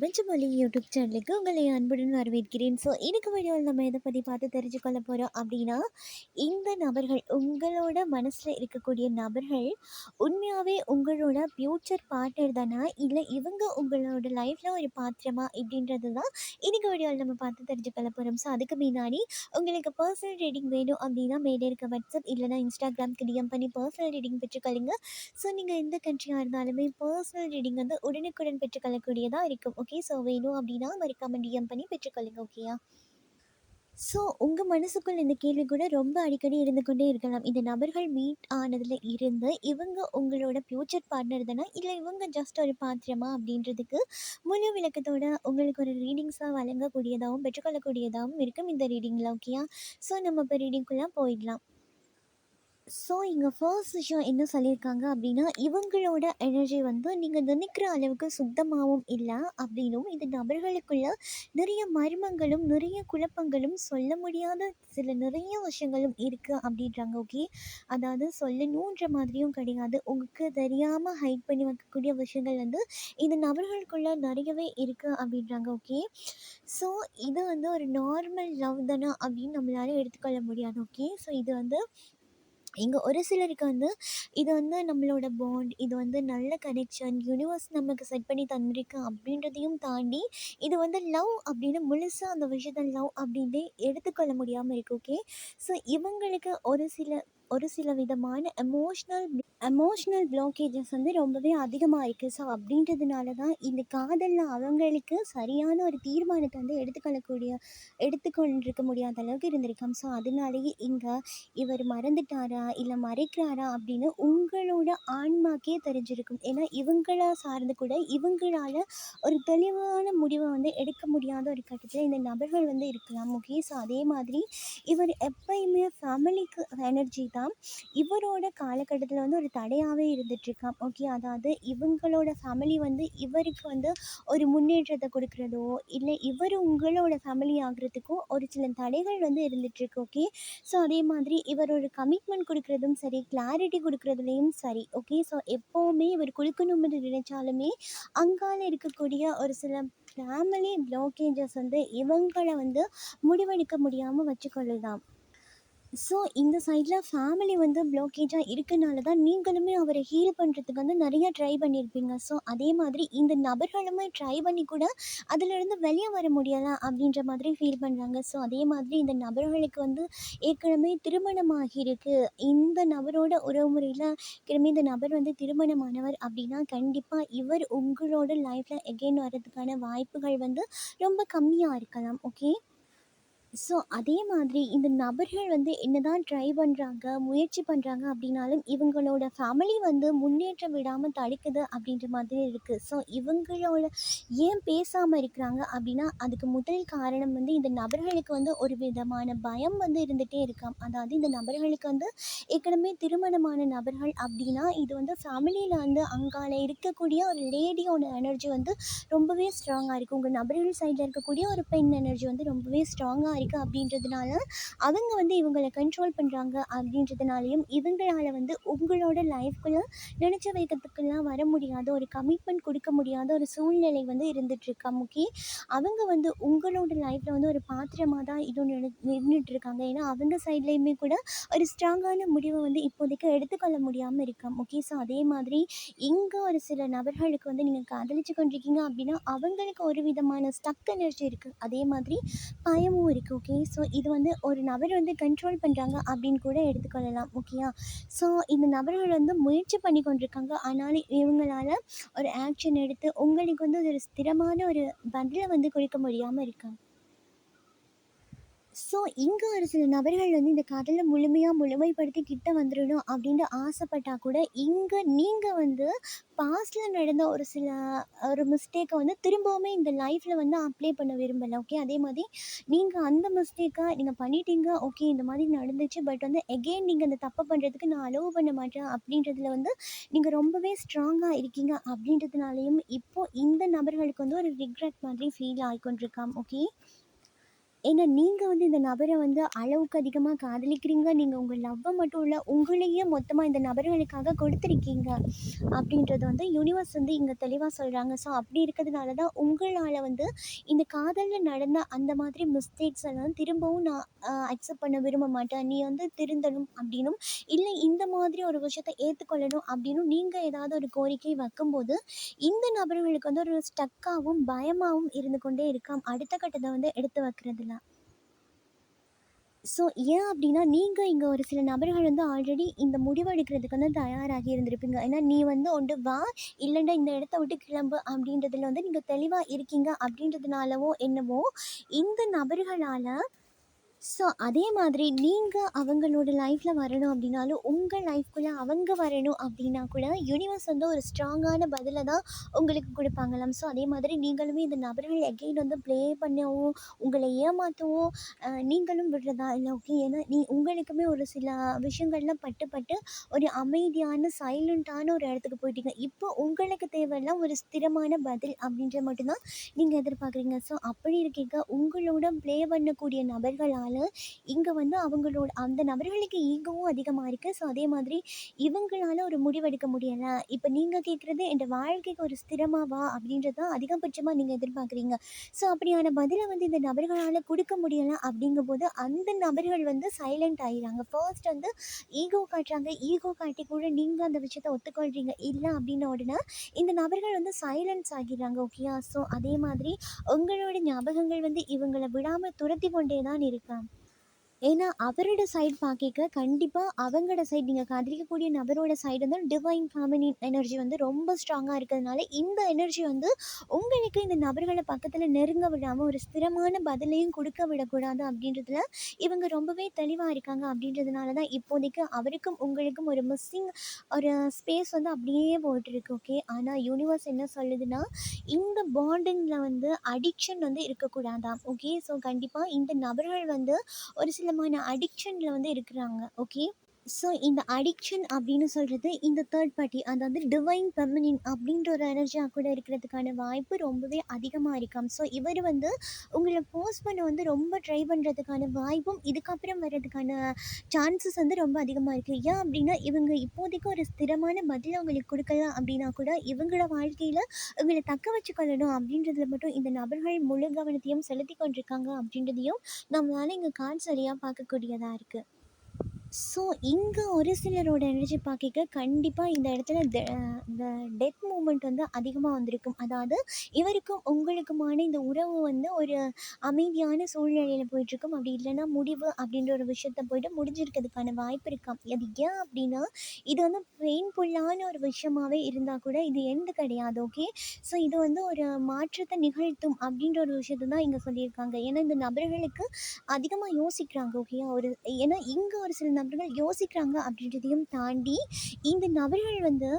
பிரபஞ்சமொழி YouTube சேனலுக்கு உங்களை அன்புடன் வரவேற்கிறேன். ஸோ இன்னைக்கு வீடியோவில் நம்ம எதை பற்றி பார்த்து தெரிஞ்சுக்கொள்ள போகிறோம் அப்படின்னா இந்த நபர்கள் உங்களோட மனசில் இருக்கக்கூடிய நபர்கள் உண்மையாகவே உங்களோட ஃப்யூச்சர் பார்ட்னர் தானா? இல்லை இவங்க உங்களோட லைஃப்பில் ஒரு பாத்திரமா? இப்படின்றது தான் இன்னைக்கு வீடியோவில் நம்ம பார்த்து தெரிஞ்சுக்கொள்ள போகிறோம் ஸோ அதுக்கு முன்னாடி உங்களுக்கு பர்சனல் ரீடிங் வேணும் அப்படின்னா மேலே இருக்க வாட்ஸ்அப் இல்லைனா இன்ஸ்டாகிராம்க்கு டிஎம் பண்ணி பர்சனல் ரீடிங் பெற்றுக்கொள்ளுங்க. ஸோ நீங்கள் எந்த கண்ட்ரியாக இருந்தாலுமே பர்சனல் ரீடிங் வந்து உடனுக்குடன் பெற்றுக்கொள்ளக்கூடியதாக இருக்கும் ஓகே ஓகே ஸோ வேணும் அப்படின்னா மறக்காமல் டிஎம் பண்ணி பெற்றுக்கொள்ளுங்க ஓகேயா ஸோ உங்கள் மனசுக்குள் இந்த கேள்வி கூட ரொம்ப அடிக்கடி இருந்து கொண்டே இருக்கலாம். இந்த நபர்கள் மீட் ஆனதில் இருந்து இவங்க உங்களோட ஃப்யூச்சர் பார்ட்னர் தானே? இல்லை இவங்க ஜஸ்ட் ஒரு பாத்திரமா? அப்படின்றதுக்கு முழு விளக்கத்தோட உங்களுக்கு ஒரு ரீடிங்ஸாக வழங்கக்கூடியதாகவும் பெற்றுக்கொள்ளக்கூடியதாகவும் இருக்கும் இந்த ரீடிங்கில் ஓகேயா ஸோ நம்ம இப்போ ரீடிங்குள்ளே போயிடலாம். ஸோ இங்கே ஃபர்ஸ்ட் விஷயம் என்ன சொல்லியிருக்காங்க அப்படின்னா இவங்களோட எனர்ஜி வந்து நீங்கள் நினைக்கிற அளவுக்கு சுத்தமாகவும் இல்லை அப்படின்னும் இந்த நபர்களுக்குள்ள நிறைய மர்மங்களும் நிறைய குழப்பங்களும் சொல்ல முடியாத சில நிறைய விஷயங்களும் இருக்குது அப்படின்றாங்க ஓகே அதாவது சொல்லணுன்ற மாதிரியும் கிடையாது. உங்களுக்கு தெரியாமல் ஹைட் பண்ணி வைக்கக்கூடிய விஷயங்கள் வந்து இந்த நபர்களுக்குள்ள நிறையவே இருக்குது அப்படின்றாங்க ஓகே ஸோ இது வந்து ஒரு நார்மல் லவ் தானா அப்படின்னு நம்மளால எடுத்துக்கொள்ள முடியாது ஓகே ஸோ இது வந்து இங்கே ஒரு சிலருக்கு வந்து இது வந்து நம்மளோட பாண்ட் இது வந்து நல்ல கனெக்ஷன் யூனிவர்ஸ் நமக்கு செட் பண்ணி தந்திருக்கு அப்படின்றதையும் தாண்டி இது வந்து லவ் அப்படின்னு முழுசாக அந்த விஷயத்த லவ் அப்படின்ட்டு எடுத்துக்கொள்ள முடியாமல் இருக்குது ஓகே ஸோ இவங்களுக்கு ஒரு சில ஒரு சில விதமான எமோஷ்னல் எமோஷ்னல் பிளாக்கேஜஸ் வந்து ரொம்பவே அதிகமாக இருக்குது ஸோ அப்படின்றதுனால தான் இந்த காதலில் அவங்களுக்கு சரியான ஒரு தீர்மானத்தை வந்து எடுத்துக்கொள்ளக்கூடிய எடுத்துக்கொண்டிருக்க முடியாத அளவுக்கு இருந்திருக்காம். ஸோ அதனாலேயே இங்கே இவர் மறந்துட்டாரா இல்லை மறைக்கிறாரா அப்படின்னு உங்களோட ஆன்மாக்கே தெரிஞ்சிருக்கும். ஏன்னா இவங்கள சார்ந்து கூட இவங்களால் ஒரு தெளிவான முடிவை வந்து எடுக்க முடியாத ஒரு கட்டத்தில் இந்த நபர்கள் வந்து இருக்கலாம். ஓகே ஸோ அதே மாதிரி இவர் எப்பயுமே ஃபேமிலிக்கு எனர்ஜி தான். இவரோட காலகட்டத்தில் வந்து ஒரு தடையாகவே இருந்துகிட்ருக்காம் ஓகே அதாவது இவங்களோட ஃபேமிலி வந்து இவருக்கு வந்து ஒரு முன்னேற்றத்தை கொடுக்குறதோ இல்லை இவர் உங்களோட ஃபேமிலி ஆகிறதுக்கும் ஒரு சில தடைகள் வந்து இருந்துகிட்ருக்கு ஓகே ஸோ அதே மாதிரி இவர் ஒரு கமிட்மெண்ட் கொடுக்குறதும் சரி கிளாரிட்டி கொடுக்குறதுலேயும் சரி ஓகே ஸோ எப்போவுமே இவர் கொடுக்கணும்னு நினைச்சாலுமே அங்கால இருக்கக்கூடிய ஒரு சில ஃபேமிலி பிளாக்கேஜஸ் வந்து இவங்களை வந்து முடிவெடுக்க முடியாமல் வச்சுக்கொள்ளலாம் ஸோ இந்த சைடில் ஃபேமிலி வந்து ப்ளாக்கேஜாக இருக்கனால தான் நீங்களுமே அவரை ஹீல் பண்ணுறதுக்கு வந்து நிறைய ட்ரை பண்ணியிருப்பீங்க ஸோ அதே மாதிரி இந்த நபர்களுமே ட்ரை பண்ணி கூட அதிலிருந்து வெளியே வர முடியலாம் அப்படின்ற மாதிரி ஃபீல் பண்ணுறாங்க ஸோ அதே மாதிரி இந்த நபர்களுக்கு வந்து ஏற்கனவே திருமணமாகி இருக்கு. இந்த நபரோட உறவுமுறையில் ஏற்கனவே இந்த நபர் வந்து திருமணமானவர் அப்படின்னா கண்டிப்பாக இவர் உங்களோட லைஃப்பில் எகெயின் வர்றதுக்கான வாய்ப்புகள் வந்து ரொம்ப கம்மியாக இருக்கலாம். ஓகே ஸோ அதே மாதிரி இந்த நபர்கள் வந்து என்னதான் ட்ரை பண்ணுறாங்க முயற்சி பண்ணுறாங்க அப்படின்னாலும் இவங்களோட ஃபேமிலி வந்து முன்னேற்றம் விடாமல் தடுக்குது அப்படின்ற மாதிரி இருக்குது ஸோ இவங்களோட ஏன் பேசாமல் இருக்கிறாங்க அப்படின்னா அதுக்கு முதல் காரணம் வந்து இந்த நபர்களுக்கு வந்து ஒரு விதமான பயம் வந்து இருந்துகிட்டே இருக்காம். அதாவது இந்த நபர்களுக்கு வந்து ஏற்கனவே திருமணமான நபர்கள் அப்படின்னா இது வந்து ஃபேமிலியில் வந்து அங்கால இருக்கக்கூடிய ஒரு லேடியோட எனர்ஜி வந்து ரொம்பவே ஸ்ட்ராங்காக இருக்குது உங்கள் நபர்கள் சைடில் இருக்கக்கூடிய ஒரு பெண் எனர்ஜி வந்து ரொம்பவே ஸ்ட்ராங்காக இருக்குது அப்படின்றதுனால அவங்க வந்து இவங்களை கண்ட்ரோல் பண்ணுறாங்க அப்படின்றதுனாலையும் இவங்களால் வந்து உங்களோட லைஃப்குள்ளே நினச்ச வைக்கிறதுக்கெல்லாம் வர முடியாத ஒரு கமிட்மெண்ட் கொடுக்க முடியாத ஒரு சூழ்நிலை வந்து இருந்துகிட்ருக்கா முக்கி அவங்க வந்து உங்களோட லைஃப்பில் வந்து ஒரு பாத்திரமாக தான் இது நின்றுட்டு இருக்காங்க. ஏன்னா அவங்க சைட்லேயுமே கூட ஒரு ஸ்ட்ராங்கான முடிவை வந்து இப்போதைக்கு எடுத்துக்கொள்ள முடியாமல் இருக்கா ஓகே ஸோ அதே மாதிரி இங்கே ஒரு சில நபர்களுக்கு வந்து நீங்கள் காதலிச்சு கொண்டிருக்கீங்க அப்படின்னா அவங்களுக்கு ஒரு விதமான ஸ்டக் எனர்ஜி இருக்குது அதே மாதிரி பயமும் இருக்குது ஓகே ஸோ இது வந்து ஒரு நபர் வந்து கண்ட்ரோல் பண்ணுறாங்க அப்படின்னு கூட எடுத்துக்கொள்ளலாம் ஓகேயா ஸோ இந்த நபர்கள் வந்து முயற்சி பண்ணி கொண்டிருக்காங்க. ஆனாலும் இவங்களால் ஒரு ஆக்ஷன் எடுத்து உங்களுக்கு வந்து ஒரு ஸ்திரமான ஒரு பதிலை வந்து கொடுக்க முடியாமல் இருக்காங்க ஸோ இங்கே ஒரு சில நபர்கள் வந்து இந்த கடலை முழுமையாக முழுமைப்படுத்தி கிட்ட வந்துடணும் அப்படின்ட்டு ஆசைப்பட்டா கூட இங்கே நீங்கள் வந்து பாஸ்ட்டில் நடந்த ஒரு சில ஒரு மிஸ்டேக்கை வந்து திரும்பவுமே இந்த லைஃப்பில் வந்து அப்ளை பண்ண விரும்பலை ஓகே அதே மாதிரி நீங்கள் அந்த மிஸ்டேக்கை நீங்கள் பண்ணிட்டீங்க ஓகே இந்த மாதிரி நடந்துச்சு பட் வந்து எகெயின் நீங்கள் அந்த தப்பை பண்ணுறதுக்கு நான் அலோவ் பண்ண மாட்டேன் அப்படின்றதுல வந்து நீங்கள் ரொம்பவே ஸ்ட்ராங்காக இருக்கீங்க அப்படின்றதுனாலையும் இப்போது இந்த நபர்களுக்கு வந்து ஒரு ரிக்ரெட் மாதிரி ஃபீல் ஆகிக்கொண்டிருக்காம் ஓகே ஏன்னா நீங்கள் வந்து இந்த நபரை வந்து அளவுக்கு அதிகமாக காதலிக்கிறீங்க. நீங்கள் உங்கள் லவ்வை மட்டும் இல்லை உங்களையே மொத்தமாக இந்த நபர்களுக்காக கொடுத்துருக்கீங்க. அப்படின்றது வந்து யூனிவர்ஸ் வந்து இங்கே தெளிவாக சொல்கிறாங்க ஸோ அப்படி இருக்கிறதுனால தான் உங்களால் வந்து இந்த காதலில் நடந்த அந்த மாதிரி மிஸ்டேக்ஸ் எல்லாம் திரும்பவும் நான் அக்செப்ட் பண்ண விரும்ப மாட்டேன். நீ வந்து திருந்தணும் அப்படின்னும், இல்லை இந்த மாதிரி ஒரு விஷயத்த ஏற்றுக்கொள்ளணும் அப்படின்னும் நீங்கள் ஏதாவது ஒரு கோரிக்கை வைக்கும்போது, இந்த நபர்களுக்கு வந்து ஒரு ஸ்டக்காகவும் பயமாகவும் இருந்து கொண்டே இருக்காம். அடுத்த கட்டத்தை வந்து எடுத்து வைக்கிறது ஸோ ஏன் அப்படின்னா, நீங்க இங்க ஒரு சில நபர்கள் வந்து ஆல்ரெடி இந்த முடிவு எடுக்கிறதுக்கு வந்து தயாராகி இருந்திருப்பீங்க. ஏன்னா, நீ வந்து ஒன்று வா, இல்லன்னா இந்த இடத்த விட்டு கிளம்பு அப்படின்றதுல வந்து நீங்க தெளிவா இருக்கீங்க அப்படின்றதுனாலவோ என்னவோ, இந்த நபர்களால ஸோ அதே மாதிரி நீங்கள் அவங்களோட லைஃப்பில் வரணும் அப்படின்னாலும், உங்கள் லைஃப்குள்ளே அவங்க வரணும் அப்படின்னா கூட, யூனிவர்ஸ் வந்து ஒரு ஸ்ட்ராங்கான பதிலை தான் உங்களுக்கு கொடுப்பாங்களாம் ஸோ அதே மாதிரி நீங்களுமே இந்த நபர்கள் எகைன் வந்து ப்ளே பண்ணவும், உங்களை ஏமாத்தவும் நீங்களும் விடுறதா இல்லை ஓகே. ஏன்னா நீ உங்களுக்குமே ஒரு சில விஷயங்கள்லாம் பட்டு, பட்டு ஒரு அமைதியான, சைலண்ட்டான ஒரு இடத்துக்கு போயிட்டீங்க. இப்போ உங்களுக்கு தேவையெல்லாம் ஒரு ஸ்திரமான பதில் அப்படின்ற மட்டும்தான் நீங்கள் எதிர்பார்க்குறீங்க. ஸோ அப்படி இருக்கீங்க உங்களோட ப்ளே பண்ணக்கூடிய நபர்களால் இங்கே வந்து அவங்களோட அந்த நபர்களுக்கு ஈகவும் அதிகமாக இருக்குது ஸோ அதே மாதிரி இவங்களால ஒரு முடிவெடுக்க முடியலை இப்போ நீங்கள் கேட்குறது என் வாழ்க்கைக்கு ஒரு ஸ்திரமாவா அப்படின்றது தான் அதிகபட்சமாக நீங்கள் எதிர்பார்க்குறீங்க. ஸோ அப்படியான பதிலை வந்து இந்த நபர்களால் கொடுக்க முடியல அப்படிங்கும்போது, அந்த நபர்கள் வந்து சைலன்ட் ஆகிடுறாங்க ஃபர்ஸ்ட் வந்து ஈகோ காட்டுறாங்க. ஈகோ காட்டி கூட நீங்கள் அந்த விஷயத்தை ஒத்துக்கொள்கிறீங்க இல்லை அப்படின்ன உடனே, இந்த நபர்கள் வந்து சைலன்ஸ் ஆகிடுறாங்க ஓகேயா? ஸோ அதே மாதிரி உங்களோட ஞாபகங்கள் வந்து இவங்களை விடாமல் துரத்தி கொண்டே தான் இருக்காங்க ஏன்னா, அவரோட சைட் பார்க்க கண்டிப்பாக அவங்களோட சைட் நீங்கள் காதலிக்கக்கூடிய நபரோட சைடு வந்து டிவைன் ஃபெமினின் எனர்ஜி வந்து ரொம்ப ஸ்ட்ராங்காக இருக்கிறதுனால, இந்த எனர்ஜி வந்து உங்களுக்கு இந்த நபர்களை பக்கத்தில் நெருங்க விடாமல் ஒரு ஸ்திரமான பதிலையும் கொடுக்க விடக்கூடாது அப்படின்றதுல இவங்க ரொம்பவே தெளிவாக இருக்காங்க. அப்படின்றதுனால தான் இப்போதைக்கு அவருக்கும் உங்களுக்கும் ஒரு மிஸ்ஸிங் ஒரு ஸ்பேஸ் வந்து அப்படியே போயிட்டுருக்கு. ஓகே. ஆனால் யூனிவர்ஸ் என்ன சொல்லுதுன்னா, இந்த பாண்டிங்கில் வந்து அடிக்ஷன் வந்து இருக்கக்கூடாதான் ஓகே. ஸோ கண்டிப்பாக இந்த நபர்கள் வந்து ஒரு சில விதமான அடிக்ஷனில் வந்து இருக்கிறாங்க. ஓகே. ஸோ இந்த அடிக்ஷன் அப்படின்னு சொல்கிறது இந்த தேர்ட் பார்ட்டி அதாவது டிவைன் ஃபெமினின் அப்படின்ற ஒரு எனர்ஜியாக கூட இருக்கிறதுக்கான வாய்ப்பு ரொம்பவே அதிகமாக இருக்காம். ஸோ இவர் வந்து உங்களை ஃபோர்ஸ் பண்ண வந்து ரொம்ப ட்ரை பண்ணுறதுக்கான வாய்ப்பும், இதுக்கப்புறம் வர்றதுக்கான சான்சஸ் வந்து ரொம்ப அதிகமாக இருக்குது ஏன் அப்படின்னா, இவங்க இப்போதைக்கு ஒரு ஸ்திரமான பதில் அவங்களுக்கு கொடுக்கலாம் அப்படின்னா கூட, இவங்களோட வாழ்க்கையில் இவங்களை தக்க வச்சுக்கொள்ளணும் அப்படின்றதுல மட்டும் இந்த நபர்கள் முழு கவனத்தையும் செலுத்தி கொண்டிருக்காங்க அப்படின்றதையும் நம்மளால இங்கே கான்சரியாக பார்க்கக்கூடியதாக இருக்குது ஸோ இங்கே ஒரு சிலரோட எனர்ஜி பார்க்கைக்க கண்டிப்பாக இந்த இடத்துல இந்த டெத் மூமெண்ட் வந்து அதிகமாக வந்திருக்கும். அதாவது இவருக்கும் உங்களுக்குமான இந்த உறவு வந்து ஒரு அமைதியான சூழ்நிலையில் போயிட்டுருக்கும். அப்படி இல்லைன்னா முடிவு அப்படின்ற ஒரு விஷயத்த போயிட்டு முடிஞ்சிருக்கிறதுக்கான வாய்ப்பு இருக்காம். அது ஏன் அப்படின்னா, இது வந்து பெயின்ஃபுல்லான ஒரு விஷயமாவே இருந்தால் கூட இது எந்த கிடையாது. ஓகே. ஸோ இது வந்து ஒரு மாற்றத்தை நிகழ்த்தும் அப்படின்ற ஒரு விஷயத்த தான் இங்கே சொல்லியிருக்காங்க. ஏன்னா இந்த நபர்களுக்கு அதிகமாக யோசிக்கிறாங்க. ஓகேயா? ஒரு ஏன்னா இங்கே ஒரு சில நபர்கள் யோசிக்கிறாங்க அப்படின்றதையும் தாண்டி, இந்த நபர்கள் வந்து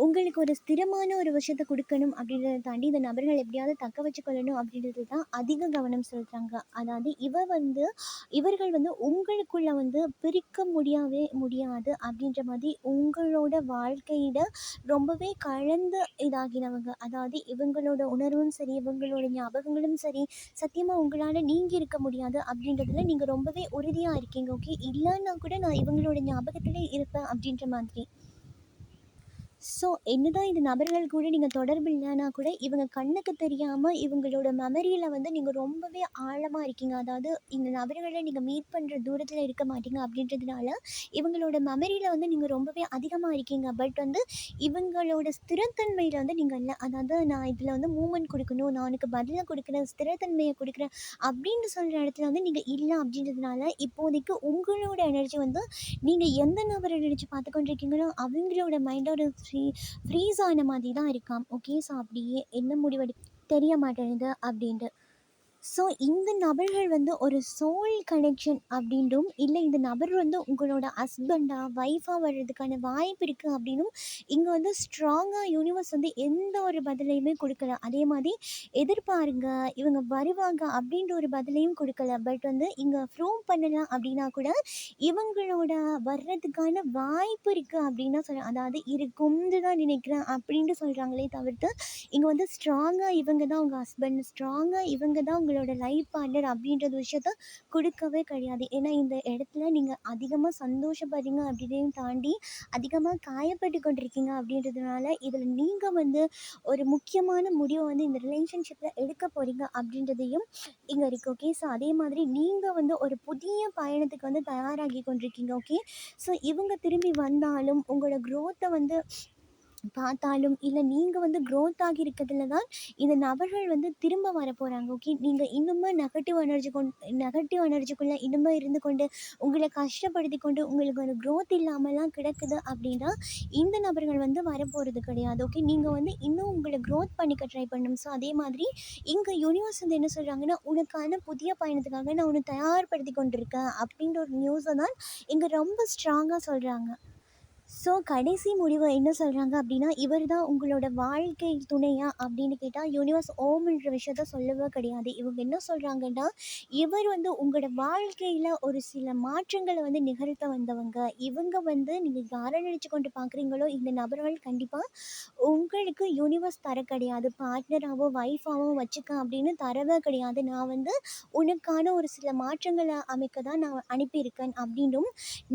உங்களுக்கு ஒரு ஸ்திரமான ஒரு விஷயத்தை கொடுக்கணும் அப்படின்றத தாண்டி, இந்த நபர்கள் எப்படியாவது தக்க வச்சுக்கொள்ளணும் அப்படின்றது தான் அதிக கவனம் செலுத்துறாங்க. அதாவது இவ வந்து இவர்கள் வந்து உங்களுக்குள்ள வந்து பிரிக்க முடியவே முடியாது அப்படின்ற மாதிரி உங்களோட வாழ்க்கையில ரொம்பவே கலந்து இதாகினவங்க. அதாவது இவங்களோட உணர்வும் சரி, இவங்களோட ஞாபகங்களும் சரி, சத்தியமாக உங்களால் நீங்கி இருக்க முடியாது அப்படின்றதுல நீங்கள் ரொம்பவே உறுதியாக இருக்கீங்க. ஓகே. இல்லைன்னா கூட நான் இவங்களோட ஞாபகத்திலே இருப்பேன் அப்படின்ற மாதிரி. ஸோ என்னதான் இந்த நபர்கள் கூட நீங்கள் தொடர்பு இல்லைன்னா கூட, இவங்க கண்ணுக்கு தெரியாமல் இவங்களோட மெமரியில் வந்து நீங்கள் ரொம்பவே ஆழமாக இருக்கீங்க. அதாவது இந்த நபர்களை நீங்கள் மீட் பண்ணுற தூரத்தில் இருக்க மாட்டீங்க அப்படின்றதுனால, இவங்களோட மெமரியில் வந்து நீங்கள் ரொம்பவே அதிகமாக இருக்கீங்க. பட் வந்து இவங்களோட ஸ்திரத்தன்மையில் வந்து நீங்கள் இல்லை அதாவது நான் இதில் வந்து மூவ்மெண்ட் கொடுக்கணும் நான் உனக்கு பதிலாக கொடுக்குறேன் ஸ்திரத்தன்மையை கொடுக்குறேன் அப்படின்னு சொல்கிற இடத்துல வந்து நீங்கள் இல்லை அப்படின்றதுனால, இப்போதைக்கு உங்களோட எனர்ஜி வந்து நீங்கள் எந்த நபரை நினச்சி பார்த்துக்கொண்டு இருக்கீங்களோ, அவங்களோட மைண்டோட ஃப்ரீ ஃப்ரீஸ் ஆன மாதிரி தான் இருக்காம். ஓகே. ஸோ அப்படியே என்ன முடிவெடு தெரிய மாட்டேங்குது அப்படின்ட்டு. ஸோ இந்த நபர்கள் வந்து ஒரு சோல் கனெக்ஷன் அப்படின்றும், இல்லை இந்த நபர் வந்து உங்களோட ஹஸ்பண்டாக ஒய்ஃபாக வர்றதுக்கான வாய்ப்பு இருக்குது அப்படின்னும், இங்கே வந்து ஸ்ட்ராங்காக யூனிவர்ஸ் வந்து எந்த ஒரு பதிலையுமே கொடுக்கல. அதே மாதிரி எதிர்பாருங்க, இவங்க வருவாங்க அப்படின்ற ஒரு பதிலையும் கொடுக்கல. பட் வந்து இங்கே ப்ரூவ் பண்ணலாம் அப்படின்னா கூட, இவங்களோட வர்றதுக்கான வாய்ப்பு இருக்குது அப்படின்னா சொல்ல அதாவது இருக்கும்னு தான் நினைக்கிறேன் அப்படின்ட்டு சொல்கிறாங்களே தவிர்த்து, இங்கே வந்து ஸ்ட்ராங்காக இவங்க தான் உங்கள் ஹஸ்பண்ட், ஸ்ட்ராங்காக இவங்க தான் உங்களோட லைஃப் பார்ட்னர் அப்படின்றது விஷயத்த கொடுக்கவே கிடையாது. ஏன்னா இந்த இடத்துல நீங்கள் அதிகமாக சந்தோஷப்படுறீங்க அப்படின்றையும் தாண்டி அதிகமாக காயப்பட்டு கொண்டிருக்கீங்க அப்படின்றதுனால இதில் நீங்கள் வந்து ஒரு முக்கியமான முடிவை வந்து இந்த ரிலேஷன்ஷிப்பில் எடுக்க போகிறீங்க அப்படின்றதையும் இங்கே இருக்குது ஓகே ஸோ அதே மாதிரி நீங்கள் வந்து ஒரு புதிய பயணத்துக்கு வந்து தயாராகி கொண்டிருக்கீங்க ஓகே ஸோ இவங்க திரும்பி வந்தாலும் உங்களோட க்ரோத்தை வந்து பார்த்தாலும் இல்லை நீங்கள் வந்து க்ரோத் ஆகியிருக்கிறதுல தான் இந்த நபர்கள் வந்து திரும்ப வரப்போகிறாங்க ஓகே நீங்கள் இன்னுமே நெகட்டிவ் எனர்ஜி கொண்டு நெகட்டிவ் எனர்ஜிக்குள்ளே இன்னுமே இருந்து கொண்டு உங்களை கஷ்டப்படுத்தி கொண்டு உங்களுக்கு ஒரு க்ரோத் இல்லாமலாம் கிடக்குது அப்படின்னா இந்த நபர்கள் வந்து வரப்போகிறது கிடையாது. ஓகே நீங்கள் வந்து இன்னும் உங்களை க்ரோத் பண்ணிக்க ட்ரை பண்ணணும் ஸோ அதே மாதிரி இங்கே யூனிவர்ஸ் வந்து என்ன சொல்கிறாங்கன்னா உனக்கான புதிய பயணத்துக்காக நான் உன்னை தயார்படுத்தி கொண்டிருக்கேன். அப்படின்ற ஒரு நியூஸை தான் இங்கே ரொம்ப ஸ்ட்ராங்காக சொல்கிறாங்க ஸோ கடைசி முடிவு என்ன சொல்கிறாங்க அப்படின்னா இவர் தான் உங்களோட வாழ்க்கை துணையா அப்படின்னு கேட்டால் யூனிவர்ஸ் ஓம்ன்ற விஷயத்த சொல்லவே கிடையாது. இவங்க என்ன சொல்கிறாங்கன்னா இவர் வந்து உங்களோட வாழ்க்கையில் ஒரு சில மாற்றங்களை வந்து நிகழ்த்த வந்தவங்க. இவங்க வந்து நீங்கள் யாரை நினச்சி கொண்டு பார்க்குறீங்களோ இந்த நபர்கள் கண்டிப்பாக உங்களுக்கு யூனிவர்ஸ் தர கிடையாது. பார்ட்னராகவோ ஒய்ஃபாகவோ வச்சுக்க அப்படின்னு தரவே கிடையாது. நான் வந்து உனக்கான ஒரு சில மாற்றங்களை அமைக்க தான் நான் அனுப்பியிருக்கேன் அப்படின்னும்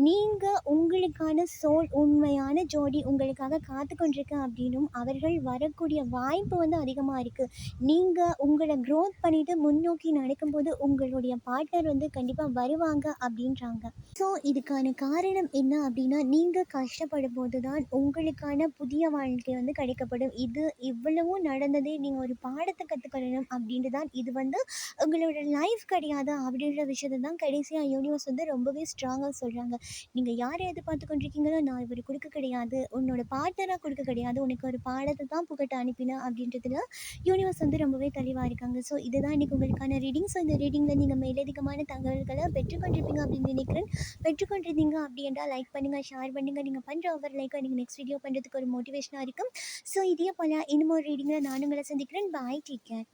நீங்கள் உங்களுக்கான சோல் உண்மையான ஜோடி உங்களுக்காக காத்து கொண்டிருக்கு அப்படின்னும் அவர்கள் வரக்கூடிய வாய்ப்பு வந்து அதிகமாக இருக்குது நீங்கள் உங்களை க்ரோத் பண்ணிவிட்டு முன்னோக்கி நடக்கும்போது உங்களுடைய பார்ட்னர் வந்து கண்டிப்பாக வருவாங்க அப்படின்றாங்க. ஸோ இதுக்கான காரணம் என்ன அப்படின்னா நீங்கள் கஷ்டப்படும் போது தான் உங்களுக்கான புதிய வாழ்க்கை வந்து கிடைக்கப்படும். இது இவ்வளவும் நடந்ததே நீங்கள் ஒரு பாடத்தை கற்றுக்கொள்ளணும் அப்படின்ட்டு தான் இது வந்து உங்களோட லைஃப் கிடையாது அப்படின்ற விஷயத்தை தான் கடைசியாக யூனிவர்ஸ் வந்து ரொம்பவே ஸ்ட்ராங்காக சொல்கிறாங்க நீங்கள் யாரை எதிர்பார்த்து கொண்டிருக்கீங்களோ நான் இவர் கொடுக்க கிடையாது. உன்னோட பார்ட்னராக கொடுக்க கிடையாது. உனக்கு ஒரு பாடத்தை தான் புகட்ட அனுப்பினா அப்படின்றதுல யூனிவர்ஸ் வந்து ரொம்பவே தெளிவாக இருக்காங்க. ஸோ இதுதான் இன்றைக்கி உங்களுக்கான ரீடிங் ஸோ இந்த ரீடிங்கில் நீங்கள் மேலதிகமான தகவல்களை பெற்றுக்கொண்டிருப்பீங்க அப்படின்னு நினைக்கிறேன். பெற்றுக்கொண்டிருந்தீங்க அப்படின்றா லைக் பண்ணுங்கள் ஷேர் பண்ணுங்கள் நீங்கள் பண்ணுற ஒவ்வொரு லைக்கை நீங்கள் நெக்ஸ்ட் வீடியோ பண்ணுறதுக்கு ஒரு மோட்டிவேஷனாக இருக்கும். ஸோ இதே போல் இன்னும் ஒரு ரீடிங்கில் நான் உங்களை சந்திக்கிறேன். Bye take care